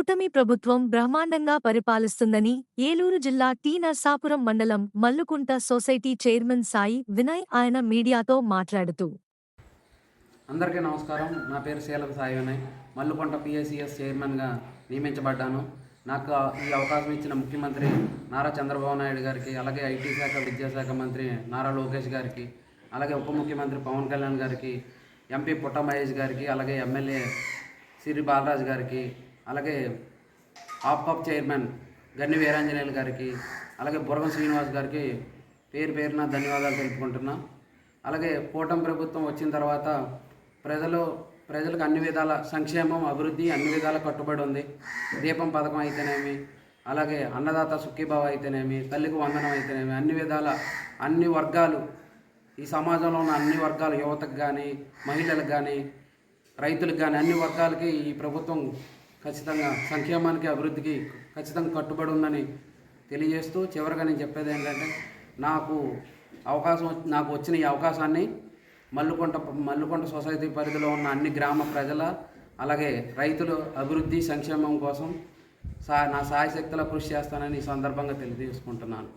కూటమి ప్రభుత్వం బ్రహ్మాండంగా పరిపాలిస్తుందని ఏలూరు జిల్లా టీ నర్సాపురం మండలం మల్లుకుంట సొసైటీ చైర్మన్ సాయి వినయ్ ఆయన మీడియాతో మాట్లాడుతూ. అందరికీ నమస్కారం. నా పేరు శీలం సాయి వినయ్. మల్లుకుంట పిఎస్సిఎస్ చైర్మన్గా నియమించబడ్డాను. నాకు ఈ అవకాశం ఇచ్చిన ముఖ్యమంత్రి నారా చంద్రబాబు నాయుడు గారికి అలాగే ఐటీ శాఖ విద్యాశాఖ మంత్రి నారా లోకేష్ గారికి అలాగే ఉప ముఖ్యమంత్రి పవన్ కళ్యాణ్ గారికి ఎంపీ పుట్ట మహేష్ గారికి అలాగే ఎమ్మెల్యే సిరి బాలరాజు గారికి అలాగే ఆప్కాప్ చైర్మన్ గన్ని వీరాంజనేయులు గారికి అలాగే బుర్రం శ్రీనివాస్ గారికి పేరు పేరున ధన్యవాదాలు తెలుపుకుంటున్నా. అలాగే కూటమి ప్రభుత్వం వచ్చిన తర్వాత ప్రజలు ప్రజలకు అన్ని విధాల సంక్షేమం అభివృద్ధి అన్ని విధాల కట్టుబడి ఉంది. దీపం పథకం అయితేనేమి అలాగే అన్నదాత సుఖీభావ అయితేనేమి తల్లికి వందనం అయితేనేమి అన్ని విధాల అన్ని వర్గాలు ఈ సమాజంలో ఉన్న అన్ని వర్గాలు యువతకు కానీ మహిళలకు కానీ రైతులకు కానీ అన్ని వర్గాలకి ఈ ప్రభుత్వం ఖచ్చితంగా సంక్షేమానికి అభివృద్ధికి ఖచ్చితంగా కట్టుబడి ఉందని తెలియజేస్తూ చివరిగా నేను చెప్పేది ఏంటంటే నాకు అవకాశం నాకు వచ్చిన ఈ అవకాశాన్ని మల్లుకొంట మల్లుకొంట సొసైటీ పరిధిలో ఉన్న అన్ని గ్రామ ప్రజల అలాగే రైతుల అభివృద్ధి సంక్షేమం కోసం సా నా సాయశక్తుల కృషి చేస్తానని ఈ సందర్భంగా తెలియజేసుకుంటున్నాను.